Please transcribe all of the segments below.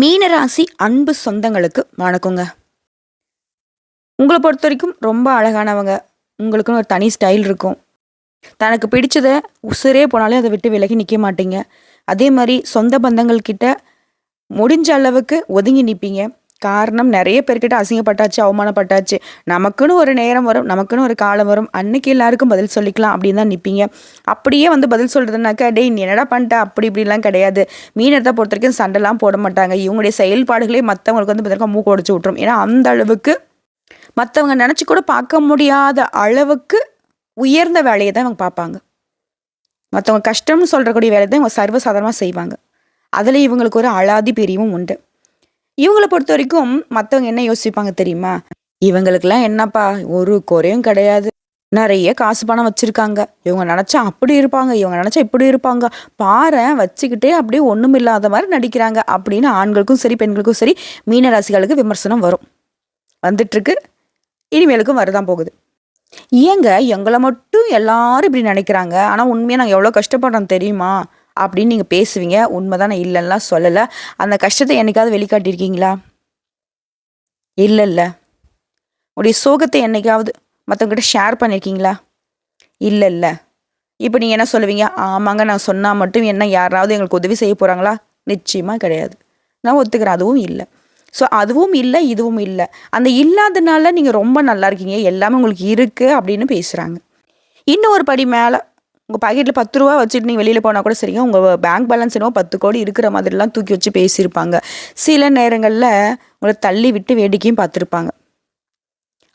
மீனராசி அன்பு சொந்தங்களுக்கு வணக்கங்க. உங்களை பொறுத்த வரைக்கும் ரொம்ப அழகானவங்க. உங்களுக்குன்னு ஒரு தனி ஸ்டைல் இருக்கும். தனக்கு பிடிச்சதை உசுரே போனாலே அதை விட்டு விலகி நிற்க மாட்டீங்க. அதே மாதிரி சொந்த பந்தங்கள்கிட்ட முடிஞ்ச அளவுக்கு ஒதுங்கி நிற்பீங்க காரணம் நிறைய பேர்கிட்ட அசிங்கப்பட்டாச்சு அவமானப்பட்டாச்சு. நமக்குன்னு ஒரு நேரம் வரும் நமக்குன்னு ஒரு காலம் வரும். அன்னைக்கு எல்லாருக்கும் பதில் சொல்லிக்கலாம் அப்படின்னு தான் நிற்பீங்க அப்படியே வந்து பதில் சொல்கிறதுனாக்கா டேய் நீ என்னடா பண்ணிட்ட? அப்படி இப்படிலாம் கிடையாது. மீனத்தை பொறுத்த வரைக்கும் சண்டைலாம் போட மாட்டாங்க. இவங்களுடைய செயல்பாடுகளே மற்றவங்களுக்கு வந்து பதிலாக மூக்கு உடச்சி விட்ரும் ஏன்னா அந்த அளவுக்கு மற்றவங்க நினச்சி கூட பார்க்க முடியாத அளவுக்கு உயர்ந்த வேலையை தான் இவங்க பார்ப்பாங்க. மற்றவங்க கஷ்டம்னு சொல்கிறக்கூடிய வேலையை தான் இவங்க சர்வசாதாரணமாக செய்வாங்க. அதில் இவங்களுக்கு ஒரு அழாதி பிரிவும் உண்டு. இவங்களை பொறுத்த வரைக்கும் மற்றவங்க என்ன யோசிப்பாங்க தெரியுமா? இவங்களுக்கெல்லாம் என்னப்பா ஒரு குறையும் கிடையாது. நிறைய காசு பணம் வச்சிருக்காங்க. இவங்க நினச்சா அப்படி இருப்பாங்க இவங்க நினச்சா இப்படி இருப்பாங்க. பாறை வச்சுக்கிட்டே அப்படியே ஒன்றும் இல்லாத மாதிரி நடிக்கிறாங்க அப்படின்னு ஆண்களுக்கும் சரி பெண்களுக்கும் சரி மீனராசிகளுக்கு விமர்சனம் வரும். வந்துட்டுருக்கு. இனிமேலுக்கும் வரதான் போகுது. ஏங்க எங்களை மட்டும் எல்லாரும் இப்படி நினைக்கிறாங்க. ஆனால் உண்மையாக நாங்கள் எவ்வளோ கஷ்டப்படுறோம் தெரியுமா? அப்படின்னு நீங்கள் பேசுவீங்க. உண்மைதான் நான் இல்லைன்னா சொல்லலை. அந்த கஷ்டத்தை என்னைக்காவது வெளிக்காட்டியிருக்கீங்களா? இல்லை இல்லை உடைய சோகத்தை என்னைக்காவது மற்றவங்ககிட்ட ஷேர் பண்ணியிருக்கீங்களா? இல்லை இல்லை இப்போ நீங்கள் என்ன சொல்லுவீங்க? ஆமாங்க நான் சொன்னால் மட்டும் என்ன யாராவது எங்களுக்கு உதவி செய்ய போகிறாங்களா நிச்சயமாக கிடையாது. நான் ஒத்துக்கிறேன் அதுவும் இல்லை. ஸோ அதுவும் இல்லை இதுவும் இல்லை. அந்த இல்லாதனால நீங்கள் ரொம்ப நல்லா இருக்கீங்க. எல்லாமே உங்களுக்கு இருக்குது அப்படின்னு பேசுகிறாங்க இன்னும் ஒரு படி மேலே உங்கள் பாக்கெட்டில் பத்து ரூபா வச்சுட்டு நீங்கள் வெளியில் போனால் கூட சரிங்க. உங்கள் பேங்க் பேலன்ஸ் என்னவோ பத்து கோடி இருக்கிற மாதிரிலாம் தூக்கி வச்சு பேசியிருப்பாங்க. சில நேரங்களில் உங்களை தள்ளி விட்டு வேடிக்கையும் பார்த்துருப்பாங்க.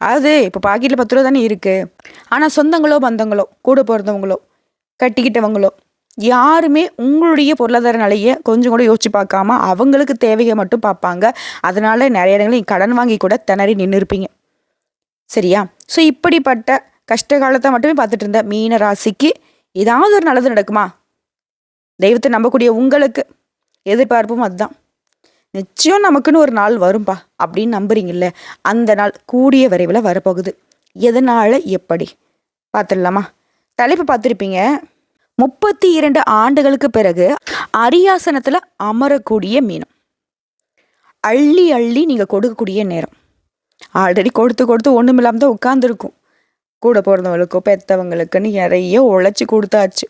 அது இப்போ பாக்கெட்டில் பத்து ரூபா தானே இருக்குது ஆனால் சொந்தங்களோ பந்தங்களோ கூட பிறந்தவங்களோ கட்டிக்கிட்டவங்களோ யாருமே உங்களுடைய பொருளாதார நிலையை கொஞ்சம் கூட யோசிச்சு பார்க்காம அவங்களுக்கு தேவையை மட்டும் பார்ப்பாங்க. அதனால நிறைய இடங்களையும் கடன் வாங்கி கூட திணறி நின்று இருப்பீங்க சரியா? ஸோ இப்படிப்பட்ட கஷ்ட காலத்தை மட்டுமே பார்த்துட்டு இருந்த மீன ராசிக்கு ஏதாவது ஒரு நல்லது நடக்குமா? தெய்வத்தை நம்பக்கூடிய உங்களுக்கு எதிர்பார்ப்பும் அதுதான். நிச்சயம் நமக்குன்னு ஒரு நாள் வரும்பா அப்படின்னு நம்புறீங்கல்ல? அந்த நாள் கூடிய விரைவில் வரப்போகுது. எதனால? எப்படி? பார்த்துடலாமா? தலைப்பு பார்த்துருப்பீங்க. முப்பத்தி இரண்டு ஆண்டுகளுக்கு பிறகு அரியாசனத்தில் அமரக்கூடிய மீனம். அள்ளி அள்ளி நீங்கள் கொடுக்கக்கூடிய நேரம். ஆல்ரெடி கொடுத்து கொடுத்து ஒன்றும் இல்லாமல் தான் உட்காந்துருக்கும் கூட பிறந்தவங்களுக்கோ பெற்றவங்களுக்குன்னு நிறைய உழைச்சி கொடுத்தாச்சு.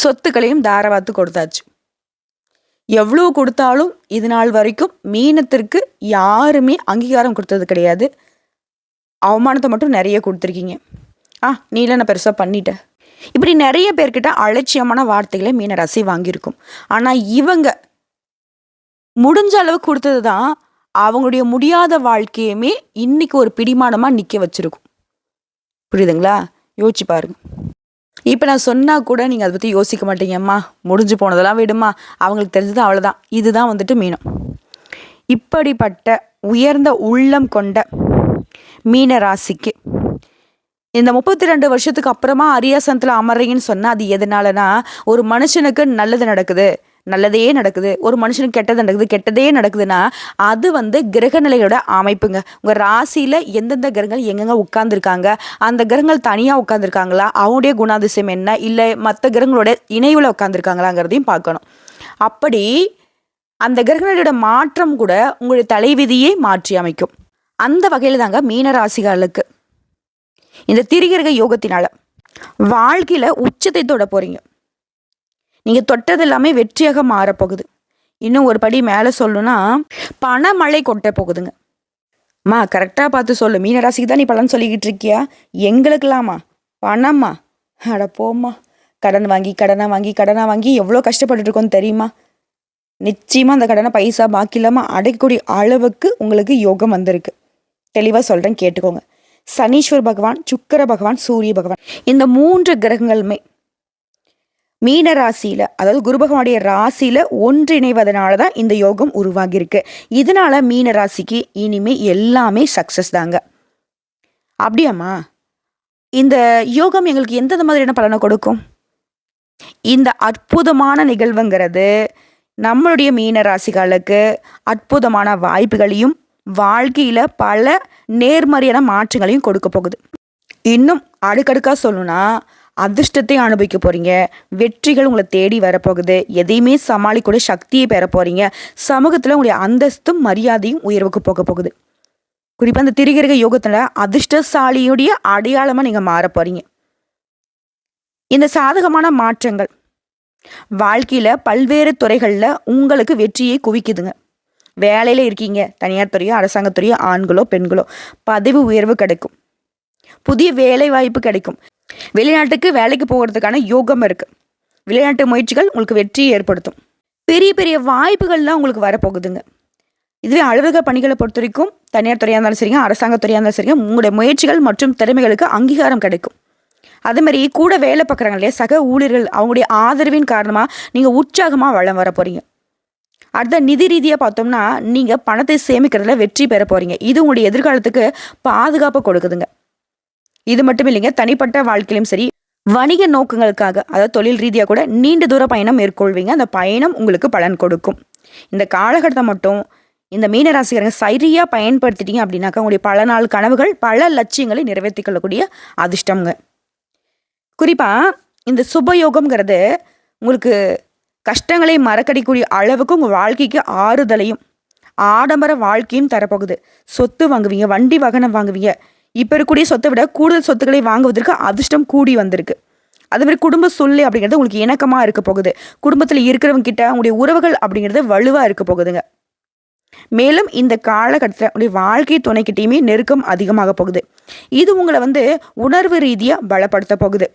சொத்துக்களையும் தாரவாத்து கொடுத்தாச்சு. எவ்வளோ கொடுத்தாலும் இது நாள் வரைக்கும் மீனத்திற்கு யாருமே அங்கீகாரம் கொடுத்தது கிடையாது. அவமானத்தை மட்டும் நிறைய கொடுத்துருக்கீங்க. ஆ நீல நான் பெருசாக பண்ணிட்டேன். இப்படி நிறைய பேர்கிட்ட அலட்சியமான வார்த்தைகளை மீனராசி வாங்கியிருக்கும். ஆனால் இவங்க முடிஞ்ச அளவு கொடுத்தது தான் அவங்களுடைய முடியாத வாழ்க்கையுமே இன்னைக்கு ஒரு பிடிமானமாக நிற்க வச்சிருக்கும். புரியுதுங்களா? யோசிச்சு பாருங்க. இப்போ நான் சொன்னால் கூட நீங்கள் அதை பற்றி யோசிக்க மாட்டீங்கம்மா. முடிஞ்சு போனதெல்லாம் விடுமா. அவங்களுக்கு தெரிஞ்சது அவ்வளோதான் இதுதான் வந்துட்டு மீனம். இப்படிப்பட்ட உயர்ந்த உள்ளம் கொண்ட மீன ராசிக்கு இந்த முப்பத்தி ரெண்டு வருஷத்துக்கு அப்புறமா அரியாசனத்தில் அமர்றீங்கன்னு சொன்னால் அது எதனாலனா ஒரு மனுஷனுக்கு நல்லது நடக்குது. நல்லதே நடக்குது. ஒரு மனுஷனுக்கு கெட்டது நடக்குது கெட்டதே நடக்குதுன்னா அது வந்து கிரகநிலையோட அமைப்புங்க. உங்கள் ராசியில் எந்தெந்த கிரகங்கள் எங்கெங்க உட்காந்துருக்காங்க அந்த கிரகங்கள் தனியாக உட்காந்துருக்காங்களா அவங்களுடைய குணாதிசயம் என்ன இல்லை மற்ற கிரகங்களோட இணைவில் உட்காந்துருக்காங்களாங்கிறதையும் பார்க்கணும். அப்படி அந்த கிரகங்களோட மாற்றம் கூட உங்களுடைய தலைவிதியை மாற்றி அமைக்கும். அந்த வகையில் தாங்க மீன ராசிகளுக்கு இந்த திரிகிரக யோகத்தினால வாழ்க்கையில் உச்சத்தை தொட போகிறீங்க நீங்கள் தொட்டது எல்லாமே வெற்றியாக மாறப்போகுது. இன்னும் ஒரு படி மேலே சொல்லணும்னா பணமழை கொட்ட போகுதுங்க. அம்மா கரெக்டாக பார்த்து சொல்லு. மீனராசிக்கு தான் நீ பலன் சொல்லிக்கிட்டு இருக்கியா? எங்களுக்கெல்லாமா? பணம்மா அட போம்மா. கடன் வாங்கி கடனை வாங்கி கடனை வாங்கி எவ்வளோ கஷ்டப்பட்டுட்டு இருக்கோம் தெரியுமா? நிச்சயமாக அந்த கடனை பைசா பாக்கி இல்லாமல் அடைக்கக்கூடிய அளவுக்கு உங்களுக்கு யோகம் வந்திருக்கு. தெளிவாக சொல்கிறேன் கேட்டுக்கோங்க. சனீஸ்வர் பகவான் சுக்கர பகவான் சூரிய பகவான். இந்த மூன்று கிரகங்களுமே மீன ராசியில அதாவது குரு பகவானுடைய ராசியில ஒன்றிணைவதனால தான் இந்த யோகம் உருவாகியிருக்கு. இதனால மீன ராசிக்கு இனிமே எல்லாமே சக்சஸ் தாங்க. அப்படியாம்மா? இந்த யோகம் எங்களுக்கு எந்தெந்த மாதிரியான பலனை கொடுக்கும்? இந்த அற்புதமான நிகழ்வுங்கிறது நம்மளுடைய மீன ராசிகளுக்கு அற்புதமான வாய்ப்புகளையும் வாழ்க்கையில பல நேர்மறையான மாற்றங்களையும் கொடுக்க போகுது. இன்னும் அடுக்கடுக்காக சொல்லணும்னா அதிர்ஷ்டத்தை அனுபவிக்க போகிறீங்க வெற்றிகள் உங்களை தேடி வரப்போகுது. எதையுமே சமாளிக்கூடிய சக்தியை பெற போகிறீங்க சமூகத்தில் உங்களுடைய அந்தஸ்தும் மரியாதையும் உயர்வுக்கு போக போகுது. குறிப்பாக அந்த திரிகிரக யோகத்தில் அதிர்ஷ்டசாலியுடைய அடையாளமாக நீங்கள் மாற போகிறீங்க இந்த சாதகமான மாற்றங்கள் வாழ்க்கையில் பல்வேறு துறைகளில் உங்களுக்கு வெற்றியை குவிக்குதுங்க. வேலையில் இருக்கீங்க. தனியார் துறையோ அரசாங்கத்துறையோ ஆண்களோ பெண்களோ பதவி உயர்வு கிடைக்கும். புதிய வேலை வாய்ப்பு கிடைக்கும். வெளிநாட்டுக்கு வேலைக்கு போகிறதுக்கான யோகம் இருக்குது விளையாட்டு முயற்சிகள் உங்களுக்கு வெற்றியை ஏற்படுத்தும். பெரிய பெரிய வாய்ப்புகள்லாம் உங்களுக்கு வரப்போகுதுங்க. இதுவே அலுவலக பணிகளை பொறுத்த வரைக்கும் தனியார் துறையாக இருந்தாலும் சரிங்க அரசாங்க துறையாக இருந்தாலும் சரிங்க உங்களுடைய முயற்சிகள் மற்றும் திறமைகளுக்கு அங்கீகாரம் கிடைக்கும். அதே மாதிரி கூட வேலை பார்க்குறாங்க இல்லையா சக ஊழியர்கள் அவங்களுடைய ஆதரவின் காரணமாக நீங்கள் உற்சாகமாக வளம் வர போகிறீங்க அடுத்த நிதி ரீதியாக பார்த்தோம்னா நீங்கள் பணத்தை சேமிக்கிறதுல வெற்றி பெற போகிறீங்க இது உங்களுடைய எதிர்காலத்துக்கு பாதுகாப்பு கொடுக்குதுங்க. இது மட்டும் இல்லைங்க தனிப்பட்ட வாழ்க்கையிலும் சரி வணிக நோக்கங்களுக்காக அதாவது தொழில் ரீதியாக கூட நீண்ட தூர பயணம் மேற்கொள்வீங்க. அந்த பயணம் உங்களுக்கு பலன் கொடுக்கும். இந்த காலகட்டத்தை மட்டும் இந்த மீனராசிக்காரங்க சரியாக பயன்படுத்திட்டீங்க அப்படின்னாக்கா உங்களுடைய பல நாள் கனவுகள் பல லட்சியங்களை நிறைவேற்றி கொள்ளக்கூடிய அதிர்ஷ்டம்ங்க. குறிப்பாக இந்த சுபயோகம்ங்கிறது உங்களுக்கு கஷ்டங்களை மறக்கடிக்கூடிய அளவுக்கு உங்கள் வாழ்க்கைக்கு ஆறுதலையும் ஆடம்பர வாழ்க்கையும் தரப்போகுது. சொத்து வாங்குவீங்க வண்டி வாகனம் வாங்குவீங்க இப்போ இருக்கக்கூடிய சொத்தை விட கூடுதல் சொத்துக்களை வாங்குவதற்கு அதிர்ஷ்டம் கூடி வந்திருக்கு. அதே மாதிரி குடும்ப சொல்லு அப்படிங்கிறது உங்களுக்கு இணக்கமாக இருக்க போகுது. குடும்பத்தில் இருக்கிறவங்க கிட்ட உங்களுடைய உறவுகள் அப்படிங்கிறது வலுவாக இருக்க போகுதுங்க. மேலும் இந்த காலகட்டத்தில் உங்களுடைய வாழ்க்கை துணைக்கிட்டையுமே நெருக்கம் அதிகமாக போகுது. இது உங்களை வந்து உணர்வு ரீதியாக பலப்படுத்த போகுது.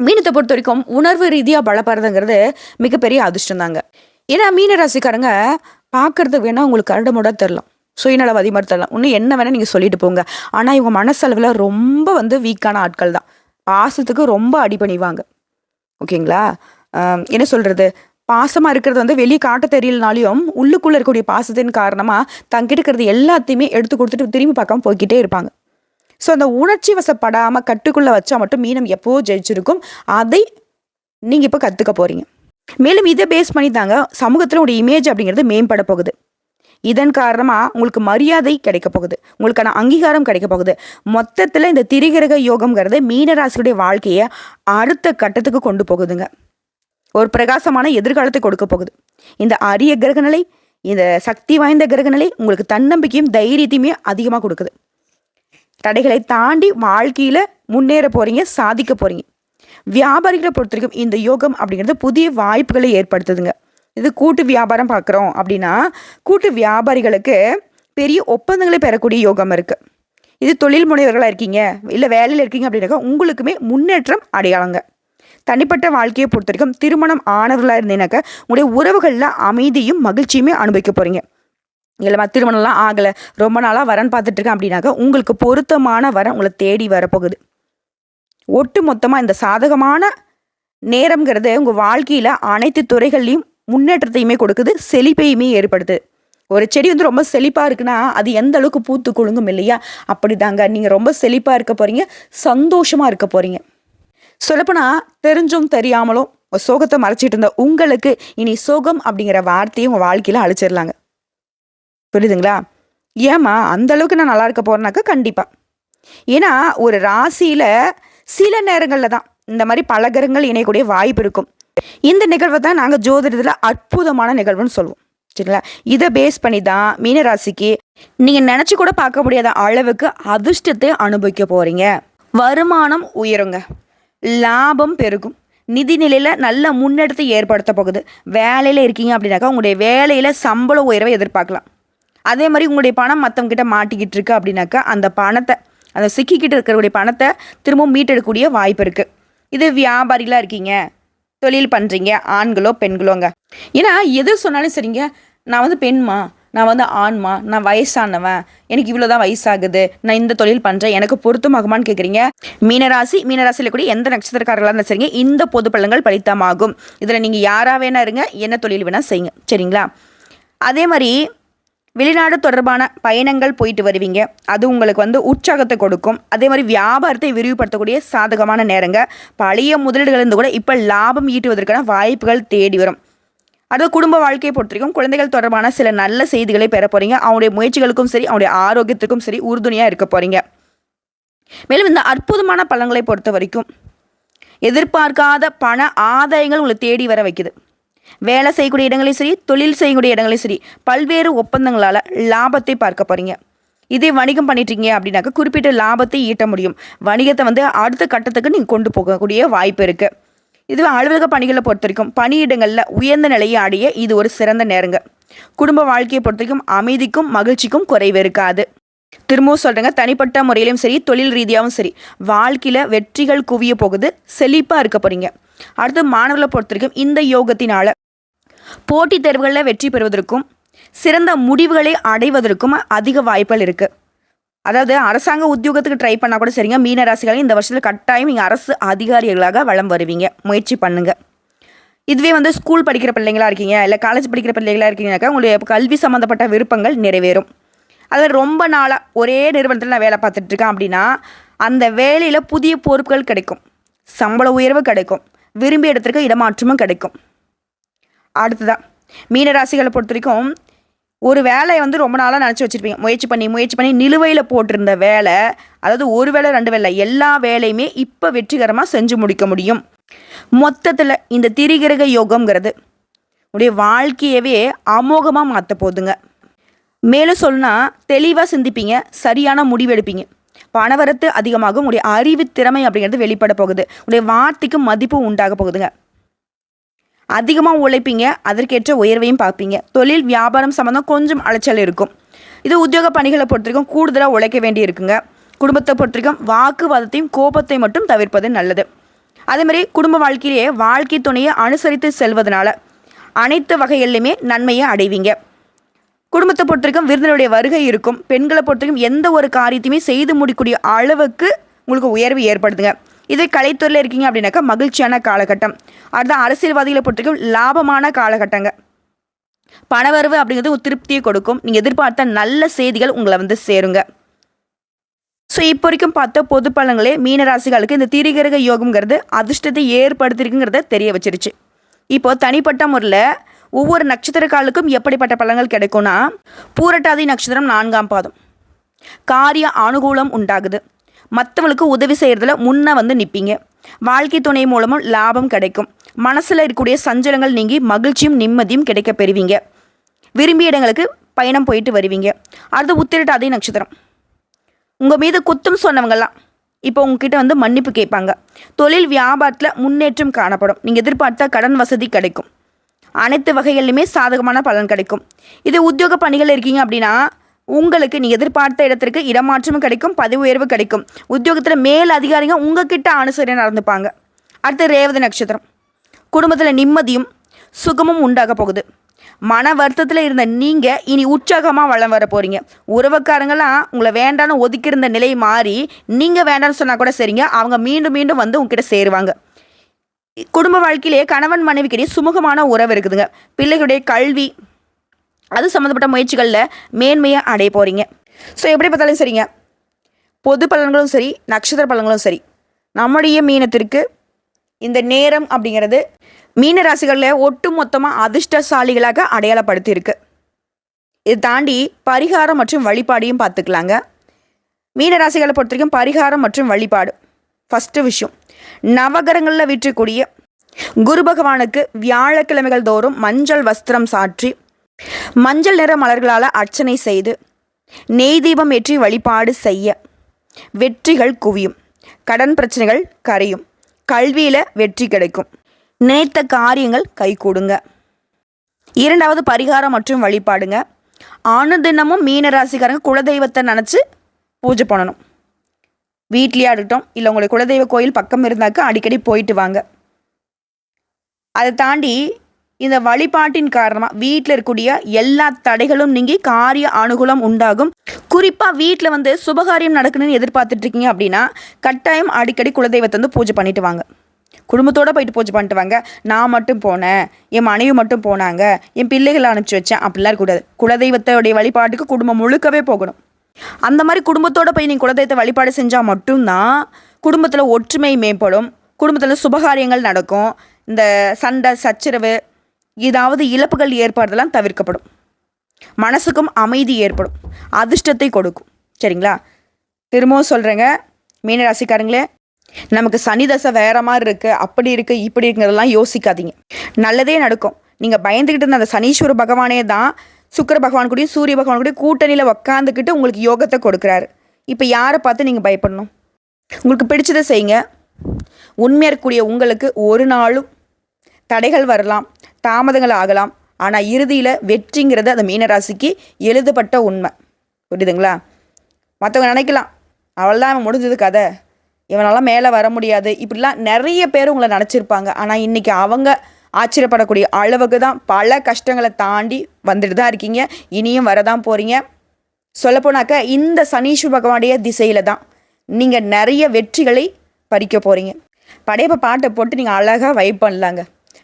மீனத்தை பொறுத்த வரைக்கும் உணர்வு ரீதியாக பலப்படுறதுங்கிறது மிகப்பெரிய அதிர்ஷ்டம் தாங்க ஏன்னா மீன ராசிக்காரங்க பார்க்கறது வேணால் உங்களுக்கு கரடமுட தெரிலாம். சுயநலம் அதிகமாக இன்னும் என்ன வேணால் நீங்கள் சொல்லிட்டு போங்க. ஆனால் இவங்க மனசளவில் ரொம்ப வந்து வீக்கான ஆட்கள் தான். பாசத்துக்கு ரொம்ப அடி பண்ணிவாங்க. ஓகேங்களா? என்ன சொல்கிறது பாசமாக இருக்கிறது வந்து வெளியே காட்ட தெரியலனாலையும் உள்ளுக்குள்ளே இருக்கக்கூடிய பாசத்தின் காரணமாக தங்கிட்ட இருக்கிறது எல்லாத்தையுமே எடுத்து கொடுத்துட்டு திரும்பி பார்க்காம போய்க்கிட்டே இருப்பாங்க. ஸோ அந்த உணர்ச்சி வசப்படாமல் கட்டுக்குள்ளே வச்சா மட்டும் மீனம் எப்போது ஜெயிச்சிருக்கும்? அதை நீங்கள் இப்போ கற்றுக்க போகிறீங்க மேலும் இதை பேஸ் பண்ணி தாங்க சமூகத்தில் உடைய இமேஜ் அப்படிங்கிறது மேம்பட போகுது. இதன் காரணமாக உங்களுக்கு மரியாதை கிடைக்க போகுது. உங்களுக்கான அங்கீகாரம் கிடைக்க போகுது. மொத்தத்தில் இந்த திரிகிரக யோகம்ங்கிறது மீனராசியுடைய வாழ்க்கையை அடுத்த கட்டத்துக்கு கொண்டு போகுதுங்க. ஒரு பிரகாசமான எதிர்காலத்தை கொடுக்க போகுது. இந்த அரிய கிரகநிலை இந்த சக்தி வாய்ந்த கிரகநிலை உங்களுக்கு தன்னம்பிக்கையும் தைரியத்தையுமே அதிகமாக கொடுக்குது. தடைகளை தாண்டி வாழ்க்கையில் முன்னேற போகிறீங்க சாதிக்க போகிறீங்க வியாபாரிகளை பொறுத்த வரைக்கும் இந்த யோகம் அப்படிங்கிறது புதிய வாய்ப்புகளை ஏற்படுத்துதுங்க. இது கூட்டு வியாபாரம் பார்க்குறோம் அப்படின்னா கூட்டு வியாபாரிகளுக்கு பெரிய ஒப்பந்தங்களை பெறக்கூடிய யோகம் இருக்குது இது தொழில் முனைவர்களாக இருக்கீங்க இல்லை வேலையில் இருக்கீங்க அப்படின்னாக்கா உங்களுக்குமே முன்னேற்றம் அடையாளங்க. தனிப்பட்ட வாழ்க்கையை பொறுத்த வரைக்கும் திருமணம் ஆனவர்களாக இருந்தீங்கன்னாக்கா உங்களுடைய உறவுகளில் அமைதியும் மகிழ்ச்சியுமே அனுபவிக்க போகிறீங்க இல்லைம்மா திருமணம்லாம் ஆகலை ரொம்ப நாளாக வரன் பார்த்துட்ருக்கேன் அப்படின்னாக்கா உங்களுக்கு பொருத்தமான வரன் உங்களை தேடி வரப்போகுது. ஒட்டு மொத்தமாக இந்த சாதகமான நேரம்ங்கிறது உங்கள் வாழ்க்கையில் அனைத்து துறைகள்லையும் முன்னேற்றத்தையுமே கொடுக்குது செழிப்பையுமே ஏற்படுது. ஒரு செடி வந்து ரொம்ப செழிப்பாக இருக்குன்னா அது எந்த அளவுக்கு பூத்து குலுங்கும் இல்லையா? அப்படிதாங்க. நீங்கள் ரொம்ப செழிப்பாக இருக்க போகிறீங்க சந்தோஷமாக இருக்க போகிறீங்க சொல்லப்போனால் தெரிஞ்சும் தெரியாமலும் உங்கள் சோகத்தை மறைச்சிட்டு இருந்த உங்களுக்கு இனி சோகம் அப்படிங்கிற வார்த்தையை உங்கள் வாழ்க்கையில் அழிச்சிடலாங்க. புரியுதுங்களா? ஏம்மா அந்த அளவுக்கு நான் நல்லா இருக்க போறேனாக்கா கண்டிப்பாக ஏன்னா ஒரு ராசியில் சில நேரங்களில் தான் இந்த மாதிரி பலகரங்கள் இணையக்கூடிய வாய்ப்பு இருக்கும். இந்த நிகழ்வை தான் நாங்கள் ஜோதிடத்தில் அற்புதமான நிகழ்வுன்னு சொல்லுவோம் சரிங்களா? இதை பேஸ் பண்ணி தான் மீனராசிக்கு நீங்கள் நினச்சி கூட பார்க்க முடியாத அளவுக்கு அதிர்ஷ்டத்தை அனுபவிக்க போகிறீங்க வருமானம் உயருங்க. லாபம் பெருகும். நிதி நிலையில் நல்ல முன்னெடுத்து ஏற்படுத்த போகுது. வேலையில் இருக்கீங்க அப்படின்னாக்கா உங்களுடைய வேலையில் சம்பள உயர்வை எதிர்பார்க்கலாம். அதே மாதிரி உங்களுடைய பணம் மற்றவங்க கிட்ட மாட்டிக்கிட்டு இருக்கு அப்படின்னாக்கா அந்த பணத்தை அந்த சிக்கிக்கிட்டு இருக்கிறக்கூடிய பணத்தை திரும்பவும் மீட்டெடுக்கக்கூடிய வாய்ப்பு இருக்குது இது வியாபாரிகளாக இருக்கீங்க. தொழில் பண்ணுறீங்க ஆண்களோ பெண்களோங்க? ஏன்னா எது சொன்னாலும் சரிங்க நான் வந்து பெண்மா நான் வந்து ஆண்மா நான் வயசானவன் எனக்கு இவ்வளோ தான் வயசாகுது நான் இந்த தொழில் பண்ணுறேன் எனக்கு பொருத்தமாகுமான்னு கேட்குறீங்க மீனராசி மீனராசியில் கூட எந்த நட்சத்திரக்காரர்களாக இருந்தாலும் சரிங்க இந்த பொது பலன்கள் பலித்தமாகும். இதில் நீங்கள் யாராக வேணா இருங்க என்ன தொழில் வேணால் செய்யுங்க சரிங்களா? அதே மாதிரி வெளிநாடு தொடர்பான பயணங்கள் போயிட்டு வருவீங்க. அது உங்களுக்கு வந்து உற்சாகத்தை கொடுக்கும். அதே மாதிரி வியாபாரத்தை விரிவுபடுத்தக்கூடிய சாதகமான நேரங்க. பழைய முதலீடுகள் இருந்து கூட இப்போ லாபம் ஈட்டுவதற்கான வாய்ப்புகள் தேடி வரும். அது குடும்ப வாழ்க்கையை பொறுத்த வரைக்கும் குழந்தைகள் தொடர்பான சில நல்ல செய்திகளை பெற போறீங்க. அவங்களுடைய முயற்சிகளுக்கும் சரி அவங்களுடைய ஆரோக்கியத்துக்கும் சரி உறுதுணையாக இருக்க போறீங்க. மேலும் இந்த அற்புதமான பழங்களை பொறுத்த வரைக்கும் எதிர்பார்க்காத பண ஆதாயங்கள் உங்களை தேடி வர வைக்குது. வேலை செய்யக்கூடிய இடங்களையும் சரி தொழில் செய்யக்கூடிய இடங்களையும் சரி பல்வேறு ஒப்பந்தங்களால் லாபத்தை பார்க்க போகிறீங்க இதே வணிகம் பண்ணிட்டீங்க அப்படின்னாக்க குறிப்பிட்ட லாபத்தை ஈட்ட முடியும். வணிகத்தை வந்து அடுத்த கட்டத்துக்கு நீங்கள் கொண்டு போகக்கூடிய வாய்ப்பு இருக்குது இதுவே அலுவலக பணிகளை பொறுத்த வரைக்கும் பணியிடங்களில் உயர்ந்த நிலையை அடைய இது ஒரு சிறந்த நேரங்க. குடும்ப வாழ்க்கையை பொறுத்த வரைக்கும் அமைதிக்கும் மகிழ்ச்சிக்கும் குறைவு இருக்காது. திரும்பவும் சொல்கிறேங்க தனிப்பட்ட முறையிலும் சரி தொழில் ரீதியாகவும் சரி வாழ்க்கையில் வெற்றிகள் குவிய போகுது செழிப்பாக இருக்க போகிறீங்க அடுத்து மாணவர்களை பொறுத்த வரைக்கும் இந்த யோகத்தினால் போட்டித் தேர்வுகளில் வெற்றி பெறுவதற்கும் சிறந்த முடிவுகளை அடைவதற்கும் அதிக வாய்ப்புகள் இருக்குது அதாவது அரசாங்க உத்தியோகத்துக்கு ட்ரை பண்ணால் கூட சரிங்க மீன ராசிகளை இந்த வருஷத்தில் கட்டாயம் நீங்கள் அரசு அதிகாரிகளாக வளம் வருவீங்க. முயற்சி பண்ணுங்கள் இதுவே வந்து ஸ்கூல் படிக்கிற பிள்ளைங்களாக இருக்கீங்க இல்லை காலேஜ் படிக்கிற பிள்ளைங்களாக இருக்கீங்கனாக்கா உங்களுடைய கல்வி சம்மந்தப்பட்ட விருப்பங்கள் நிறைவேறும். அது ரொம்ப நாளாக ஒரே நிறுவனத்தில் நான் வேலை பார்த்துட்ருக்கேன் அப்படின்னா அந்த வேலையில் புதிய பொறுப்புகள் கிடைக்கும். சம்பள உயர்வு கிடைக்கும். விரும்பிய இடத்திற்கு இடமாற்றமும் கிடைக்கும். அடுத்ததான் மீனராசிகளை பொறுத்த வரைக்கும் ஒரு வேலையை வந்து ரொம்ப நாளாக நினச்சி வச்சுருப்பீங்க. முயற்சி பண்ணி முயற்சி பண்ணி நிலுவையில் போட்டிருந்த வேலை அதாவது ஒரு வேலை ரெண்டு வேலை எல்லா வேலையுமே இப்போ வெற்றிகரமாக செஞ்சு முடிக்க முடியும். மொத்தத்தில் இந்த திரிகிரக யோகம்ங்கிறது உடைய வாழ்க்கையவே அமோகமாக மாற்ற போகுதுங்க. மேலும் சொன்னால் தெளிவாக சிந்திப்பீங்க சரியான முடிவெடுப்பீங்க. பணவரத்து அதிகமாகும் உடைய அறிவு திறமை அப்படிங்கிறது வெளிப்பட போகுது. உடைய வார்த்தைக்கு மதிப்பு உண்டாக போகுதுங்க. அதிகமாக உழைப்பீங்க அதற்கேற்ற உயர்வையும் பார்ப்பீங்க. தொழில் வியாபாரம் சம்மந்தம் கொஞ்சம் அலைச்சல் இருக்கும். இது உத்தியோக பணிகளை பொறுத்த வரைக்கும் கூடுதலாக உழைக்க வேண்டி இருக்குங்க. குடும்பத்தை பொறுத்த வரைக்கும் வாக்குவாதத்தையும் கோபத்தை மட்டும் தவிர்ப்பது நல்லது. அதேமாரி குடும்ப வாழ்க்கையிலேயே வாழ்க்கை துணையை அனுசரித்து செல்வதனால அனைத்து வகையிலுமே நன்மையை அடைவீங்க. குடும்பத்தை பொறுத்த வரைக்கும் விருந்தினருடைய வருகை இருக்கும். பெண்களை பொறுத்த வரைக்கும் எந்த ஒரு காரியத்தையுமே செய்து முடிக்கூடிய அளவுக்கு உங்களுக்கு உயர்வு ஏற்படுத்துங்க இதே கலைத்துறையில் இருக்கீங்க அப்படின்னாக்கா மகிழ்ச்சியான காலகட்டம். அதுதான் அரசியல்வாதிகளை பொறுத்தவரைக்கும் லாபமான காலகட்டங்க. பணவரவு அப்படிங்கிறது ஒரு திருப்தியை கொடுக்கும். நீங்கள் எதிர்பார்த்த நல்ல செய்திகள் உங்களை வந்து சேருங்க. ஸோ இப்போ வரைக்கும் பார்த்த பொது பலன்களே மீனராசிகளுக்கு இந்த திரிகிரக யோகம்ங்கிறது அதிர்ஷ்டத்தை ஏற்படுத்திருக்குங்கிறத தெரிய வச்சிருச்சு. இப்போ தனிப்பட்ட முறையில் ஒவ்வொரு நட்சத்திரக்காலுக்கும் எப்படிப்பட்ட பலன்கள் கிடைக்கும்னா பூரட்டாதி நட்சத்திரம் நான்காம் பாதம். காரிய அனுகூலம் உண்டாகுது. மற்றவங்களுக்கு உதவி செய்கிறதுல முன்னே வந்து நிற்பீங்க வாழ்க்கை துணை மூலமும் லாபம் கிடைக்கும். மனசில் இருக்கக்கூடிய சஞ்சலங்கள் நீங்கி மகிழ்ச்சியும் நிம்மதியும் கிடைக்க பெறுவீங்க. விரும்பிய இடங்களுக்கு பயணம் போயிட்டு வருவீங்க. அடுத்து உத்திரட்டாதி நட்சத்திரம். உங்கள் மீது குத்தம் சொன்னவங்கெல்லாம் இப்போ உங்ககிட்ட வந்து மன்னிப்பு கேட்பாங்க. தொழில் வியாபாரத்தில் முன்னேற்றம் காணப்படும். நீங்கள் எதிர்பார்த்த கடன் வசதி கிடைக்கும். அனைத்து வகைகளிலுமே சாதகமான பலன் கிடைக்கும். இது உத்தியோக பணிகள் இருக்கீங்க அப்படின்னா உங்களுக்கு நீ எதிர்பார்த்த இடத்திற்கு இடமாற்றமும் கிடைக்கும் பதவி உயர்வு கிடைக்கும். உத்தியோகத்தில் மேல் அதிகாரிங்க உங்ககிட்ட அனுசரணை நடந்துப்பாங்க. அடுத்து ரேவதி நட்சத்திரம். குடும்பத்தில் நிம்மதியும் சுகமும் உண்டாக போகுது. மன வருத்தத்தில் இருந்த நீங்கள் இனி உற்சாகமாக வளம் வர போகிறீங்க உறவுக்காரங்களாம் உங்களை வேண்டான்னு ஒதுக்கியிருந்த நிலை மாறி நீங்கள் வேண்டாம்னு சொன்னால் கூட சரிங்க அவங்க மீண்டும் மீண்டும் வந்து உங்ககிட்ட சேருவாங்க. குடும்ப வாழ்க்கையிலே கணவன் மனைவிக்கிடையே சுமூகமான உறவு இருக்குதுங்க. பிள்ளைகளுடைய கல்வி அது சம்மந்தப்பட்ட முயற்சிகளில் மேன்மையை அடைய போகிறீங்க ஸோ எப்படி பார்த்தாலும் சரிங்க. பொது பலன்களும் சரி நட்சத்திர பலன்களும் சரி. நம்முடைய மீனத்திற்கு இந்த நேரம் அப்படிங்கிறது மீன ராசிகளில் ஒட்டு மொத்தமாக அதிர்ஷ்டசாலிகளாக அடையாளப்படுத்தியிருக்கு. இது தாண்டி பரிகாரம் மற்றும் வழிபாடையும் பார்த்துக்கலாங்க. மீன ராசிகளை பொறுத்த வரைக்கும் பரிகாரம் மற்றும் வழிபாடு ஃபஸ்ட்டு விஷயம். நவகரங்களில் விற்றக்கூடிய குரு பகவானுக்கு வியாழக்கிழமைகள் தோறும் மஞ்சள் வஸ்திரம் சாற்றி மஞ்சள் நிற மலர்களால் அர்ச்சனை செய்து நெய் தீபம் ஏற்றி வழிபாடு செய்ய வெற்றிகள் குவியும் கடன் பிரச்சனைகள் கரையும் கல்வியில் வெற்றி கிடைக்கும். நினைத்த காரியங்கள் கைகூடுங்க. இரண்டாவது பரிகாரம் மற்றும் வழிபாடுங்க. தினமும் மீன ராசிக்காரங்க குலதெய்வத்தை நினச்சி பூஜை பண்ணணும். வீட்லேயே இருக்கட்டும் இல்லை உங்களுடைய குலதெய்வ கோயில் பக்கம் இருந்தாக்க அடிக்கடி போயிட்டு வாங்க. அதை தாண்டி இந்த வழிபாட்டின் காரணமாக வீட்டில் இருக்கக்கூடிய எல்லா தடைகளும் நீங்கி காரிய அனுகூலம் உண்டாகும். குறிப்பாக வீட்டில் வந்து சுபகாரியம் நடக்கணும்னு எதிர்பார்த்துட்டு இருக்கீங்க அப்படின்னா கட்டாயம் அடிக்கடி குலதெய்வத்தை வந்து பூஜை பண்ணிட்டு வாங்க. குடும்பத்தோடு போயிட்டு பூஜை பண்ணிட்டு வாங்க. நான் மட்டும் போனேன் என் மனைவி மட்டும் போனாங்க என் பிள்ளைகளை அனுப்பிச்சி வச்சேன் அப்படிலாம் இருக்கக்கூடாது குலதெய்வத்தோடைய வழிபாட்டுக்கு குடும்பம் முழுக்கவே போகணும். அந்த மாதிரி குடும்பத்தோடு போய் நீங்கள் குலதெய்வத்தை வழிபாடு செஞ்சால் மட்டும்தான் குடும்பத்தில் ஒற்றுமை மேம்படும். குடும்பத்தில் சுபகாரியங்கள் நடக்கும். இந்த சண்டை சச்சரவு ஏதாவது இழப்புகள் ஏற்படுறதெல்லாம் தவிர்க்கப்படும். மனசுக்கும் அமைதி ஏற்படும். அதிர்ஷ்டத்தை கொடுக்கும். சரிங்களா? திரும்பவும் சொல்கிறேங்க மீனராசிக்காரங்களே நமக்கு சனி தசை வேற மாதிரி இருக்கு. அப்படி இருக்கு இப்படி இருக்குங்கிறதெல்லாம் யோசிக்காதீங்க. நல்லதே நடக்கும். நீங்கள் பயந்துக்கிட்டு இருந்த அந்த சனீஸ்வர பகவானே தான் சுக்கிர பகவான் கூடயும் சூரிய பகவான் கூடயும் கூட்டணியில் உக்காந்துக்கிட்டு உங்களுக்கு யோகத்தை கொடுக்குறாரு. இப்போ யாரை பார்த்து நீங்கள் பயப்படணும்? உங்களுக்கு பிடிச்சதை செய்யுங்க. உண்மையாக இருக்கக்கூடிய உங்களுக்கு ஒரு நாளும் தடைகள் வரலாம் தாமதங்கள் ஆகலாம். ஆனால் இறுதியில் வெற்றிங்கிறது அந்த மீனராசிக்கு எழுதப்பட்ட உண்மை. புரியுதுங்களா? மற்றவங்க நினைக்கலாம் அவள்தான் அவன் முடிஞ்சது கதை. இவனாலாம் மேலே வர முடியாது. இப்படிலாம் நிறைய பேர் உங்களை நினச்சிருப்பாங்க. ஆனால் இன்றைக்கி அவங்க ஆச்சரியப்படக்கூடிய அளவுக்கு தான் பல கஷ்டங்களை தாண்டி வந்துட்டு தான் இருக்கீங்க. இனியும் வரதான் போகிறீங்க சொல்லப்போனாக்க இந்த சனீஸ்வர பகவானுடைய திசையில் தான் நீங்கள் நிறைய வெற்றிகளை பறிக்க போகிறீங்க படையப்ப பாட்டை போட்டு நீங்கள் அழகாக வைப் பண்ணலாங்க.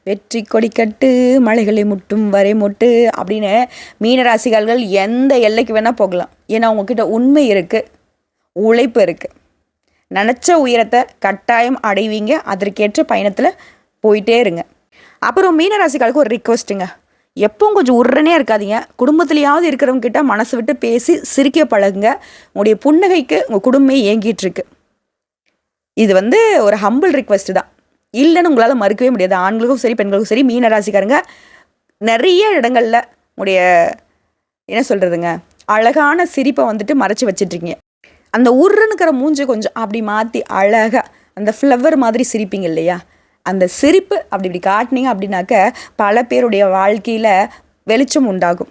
வெற்றி கொடிக்கட்டு மலைகளை முட்டும் வரை முட்டு அப்படின்னு மீனராசிகால்கள் எந்த எல்லைக்கு வேணால் போகலாம். ஏன்னா உங்ககிட்ட உண்மை இருக்குது உழைப்பு இருக்குது நினச்ச உயரத்தை கட்டாயம் அடைவீங்க. அதற்கேற்ற பயணத்தில் போயிட்டே இருங்க. அப்புறம் மீனராசிக்காலுக்கு ஒரு ரிக்வஸ்ட்டுங்க எப்பவும் கொஞ்சம் உடனே இருக்காதீங்க. குடும்பத்துலையாவது இருக்கிறவங்க கிட்ட மனசு விட்டு பேசி சிரிக்க பழகுங்க. உங்களுடைய புன்னகைக்கு உங்கள் குடும்பமே ஏங்கிட்டு இருக்கு இது வந்து ஒரு ஹம்பிள் ரிக்வஸ்ட் தான். இல்லைன்னு உங்களால் மறுக்கவே முடியாது. ஆண்களுக்கும் சரி பெண்களுக்கும் சரி மீனராசிக்காரங்க நிறைய இடங்களில் உடைய என்ன சொல்கிறதுங்க அழகான சிரிப்பை வந்துட்டு மறைச்சி வச்சிட்ருக்கீங்க. அந்த உருன்னுக்கிற மூஞ்சி கொஞ்சம் அப்படி மாற்றி அழகாக அந்த ஃப்ளவர் மாதிரி சிரிப்பீங்க இல்லையா? அந்த சிரிப்பு அப்படி இப்படி காட்டினீங்க அப்படின்னாக்க பல பேருடைய வாழ்க்கையில் வெளிச்சம் உண்டாகும்.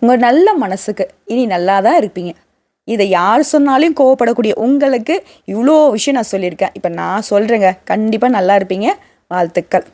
உங்கள் நல்ல மனசுக்கு இனி நல்லா தான் இருப்பீங்க. இதை யார் சொன்னாலும் கோவப்படக்கூடிய உங்களுக்கு இவ்வளோ விஷயம் நான் சொல்லியிருக்கேன். இப்போ நான் சொல்கிறேங்க கண்டிப்பாக நல்லா இருப்பீங்க. வாழ்த்துக்கள்.